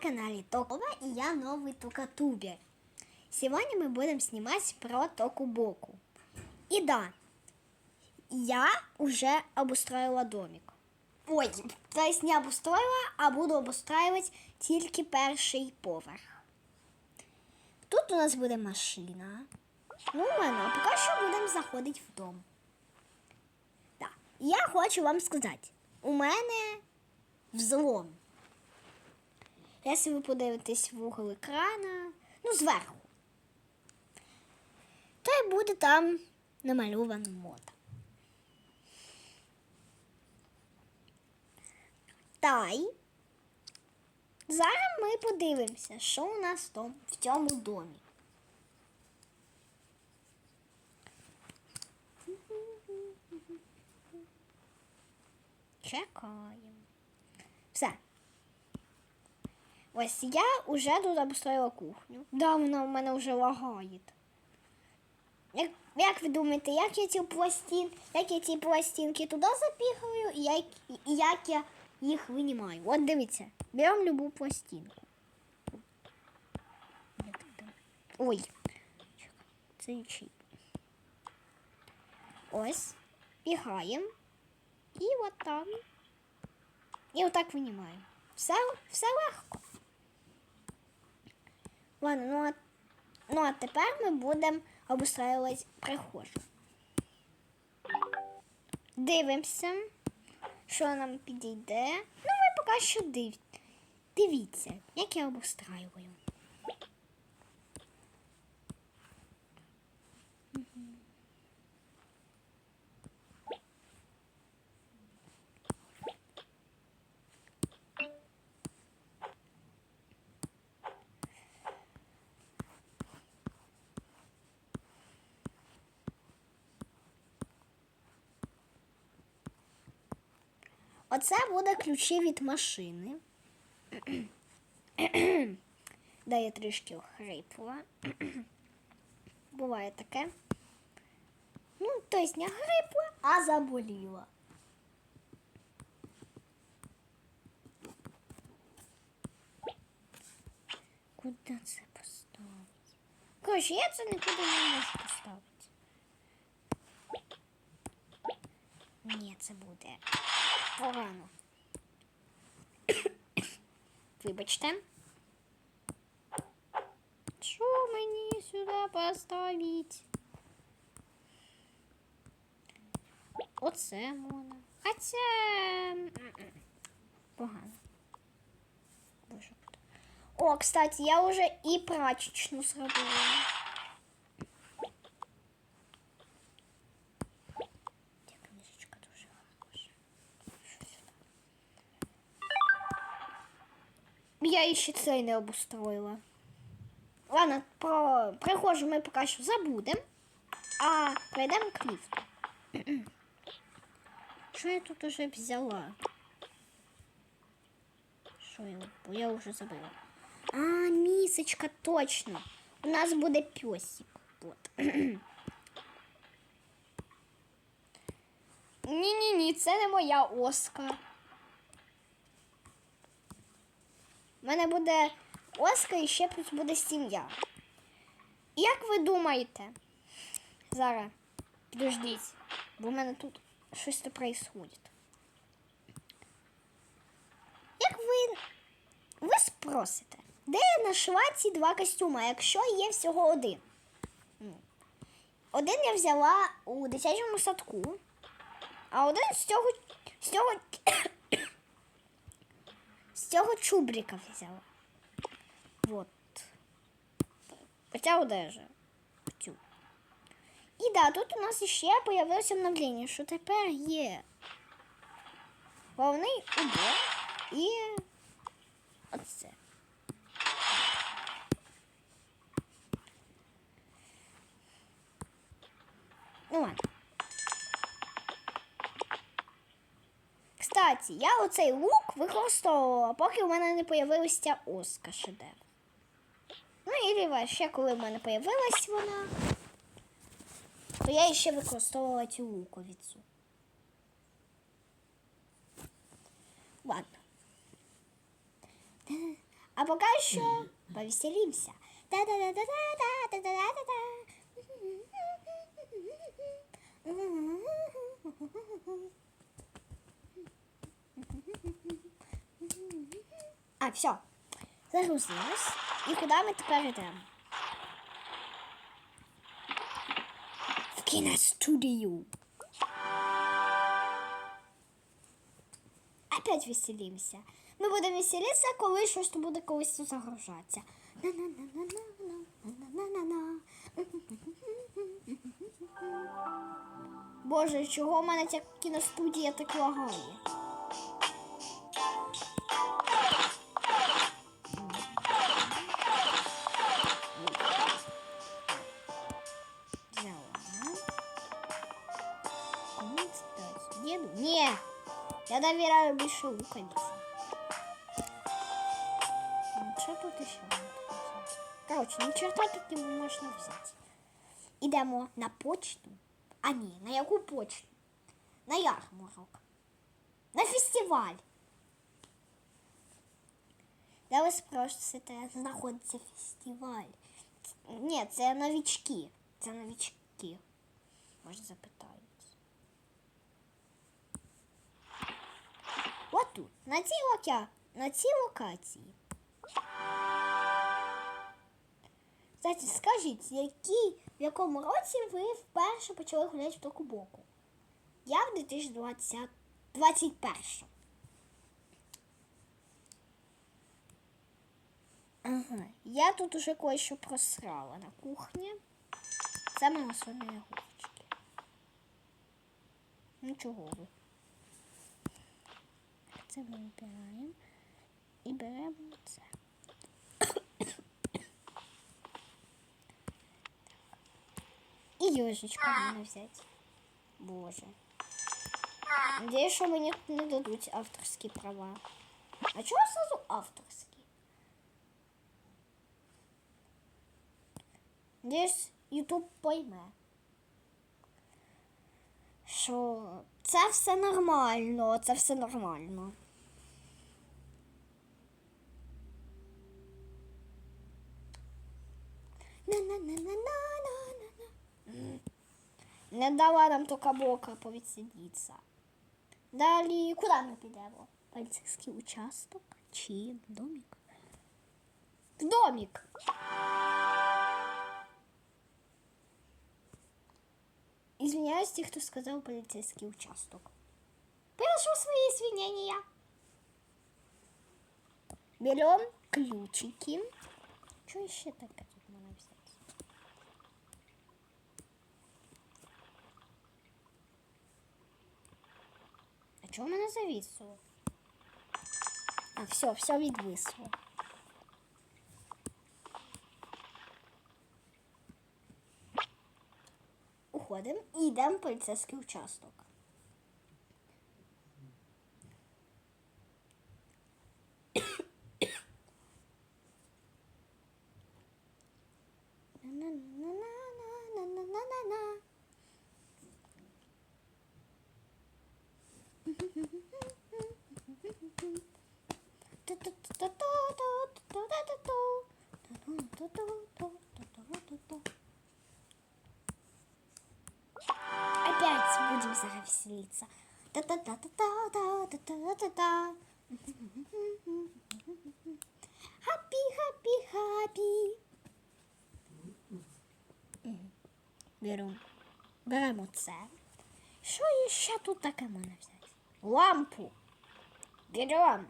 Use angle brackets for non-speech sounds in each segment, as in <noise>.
канале Токова и я новый тукатубер. Сегодня мы будем снимать про Токубоку. И да, я уже обустроила домик. Ой, то есть не обустроила, а буду обустраивать тільки перший поверх. Тут у нас буде машина. Ну, у а поки що будемо заходити в дом. Так, я хочу вам сказати, у мене взлом. Якщо ви подивитесь в угол екрана, ну, зверху, то й буде там намальована мода. Та й зараз ми подивимося, що у нас там в цьому домі. Чекаємо. Все. Ось я вже тут обустроїла кухню. Да, вона в мене вже лагає. Як, як ви думаєте, як я ці пластин, як я ці пластинки туди запихую і як, і як я їх винімаю? От дивіться, беремо любу пластинку. Ой, це чий. Ось, пігаємо. І от там. І отак винімаємо. Все, все легко. Ладно, ну а, ну а тепер ми будемо обустраювати прихожу. Дивимося, що нам підійде. Ну, ми поки що див... дивіться, як я обустраюю. Оце буде ключі від машини. <clears throat> Да, я трішки охрипла. <clears throat> Буває таке. Ну, тобто не грипла, а заболіла. Куди це поставити? Коротше, я це нікуди не можу поставити. Ні, це буде погано. Вибачте. Що мені сюди поставити? Оце можна. А це погано. О, кстати, я вже і прачечну зробила. Ця книжечка дуже хороша. Що сюди? Я ще цей не обустроїла. Ладно, про прихожу ми поки що забудемо, а перейдемо к ліфту. <clears throat> Що я тут уже взяла? Що я? Я вже забыла. А, місочка, точно. У нас буде песик. Вот. <clears throat> Ні-ні-ні, це не моя оска. У мене буде оска і ще плюс буде сім'я. Як ви думаєте? Зараз, підождіть, бо в мене тут щось то происходит. Як ви, ви спросите, де я нашла ці два костюми, якщо є всього один? Ну, Один я взяла у дитячому садку, а один з цього, з цього, цього чубрика взяла. Вот. Хотя одежа. Цю. І да, тут у нас ще появилося обновлення, що тепер є головний убор і оце. Ну ладно. Кстати, я оцей лук використовувала, поки в мене не появилася оска шедевр. Ну і ще коли в мене появилась вона, то я ще використовувала цю луковицю. Ладно. <laughs> А поки що повеселимося. <laughs> А, все. Загрузилось. І куди ми тепер йдемо? В кіностудію. Опять веселимося. Ми будемо веселитися, коли щось тут буде колись тут загружатися. Боже, чого в мене ця кіностудія так лагає? Я довіряю більше лукавиці. Ну, Що тут ще можна взяти? Коротше, ні черта тут не можна взяти. Ідемо на почту. А ні, на яку почту? На ярмарок. На фестиваль. Де ви спросите, знаходиться фестиваль? Ні, це новічки. Це новічки. Може запитають. От тут, на цій лока... на цій локації. Кстати, скажіть, які, в якому році ви вперше почали гуляти в таку боку? Я в 2021. Ага, я тут уже кое-що просрала на кухні. Це моя сонні огурчики. Нічого ви. Це ми вибираємо і беремо це. І южечку можна взяти. Боже. Надеюсь, що мені не дадуть авторські права. А чого сразу авторські? Надеюсь, Ютуб пойме. Що це все нормально, це все нормально. Не дала нам тока бока повідсидіться. Далі куди ми підемо? Поліцейський участок чи домик? В домик. Извиняюсь тех, кто сказал полицейский участок. Приношу свои извинения. Берем ключики. Что еще такое тут надо взять? А что у меня зависло? А, все, все відвисло. Уходимо і йдемо в поліцейський участок. На-на-на-на-на-на-на-на-на. Опять будем зараз веселиться. Та-та-та-та-та-та-та-та-та. Хаппі, хаппі, хаппі. Беру. Беремо це. Що ще тут таке можна взяти? Лампу. Берем.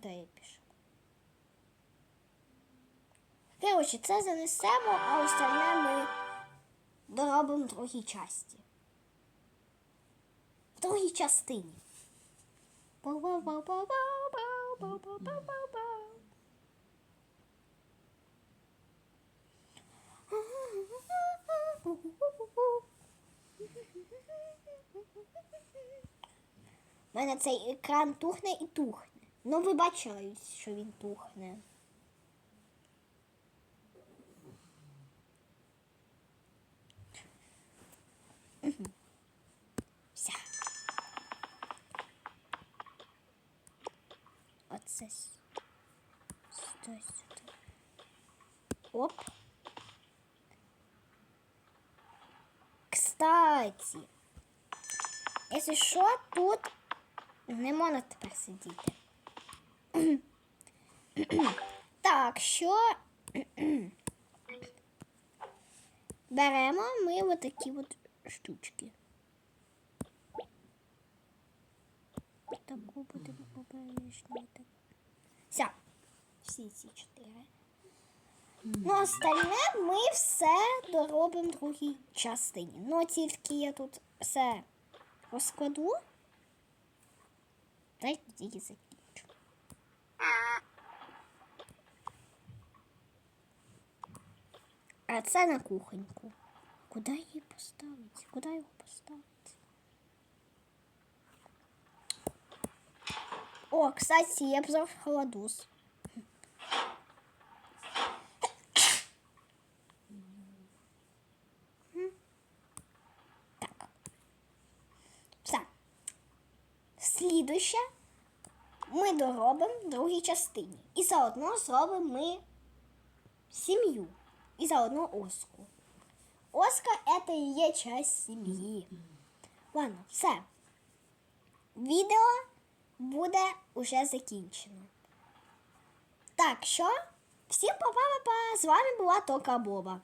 людей пішов. Коротше, це занесемо, а остальне ми доробимо в другій часті. В другій частині. У мене цей екран тухне і тухне. Ну, вибачаюсь, що він тухне. Все. Оце сюди, сюди. Оп. Кстати, якщо що, тут не можна тепер сидіти. <coughs> Так, що <coughs> беремо ми отакі от штучки. Таку будемо обережно. так. Все. Всі ці чотири. Ну, остальне ми все доробимо в другій частині. Ну, тільки я тут все розкладу. Та й тоді закінчу. А це на кухоньку. Куди її поставити? Куди його поставити? О, кстати, я взяв холодус. Так. Все. Слідуще Ми доробимо в другій частині. І заодно зробимо ми сім'ю. І заодно Оску. Оска це і є часть сім'ї. Ладно, все. Відео буде уже закінчено. Так що, всім па-па-па-па! З вами була Тока Боба.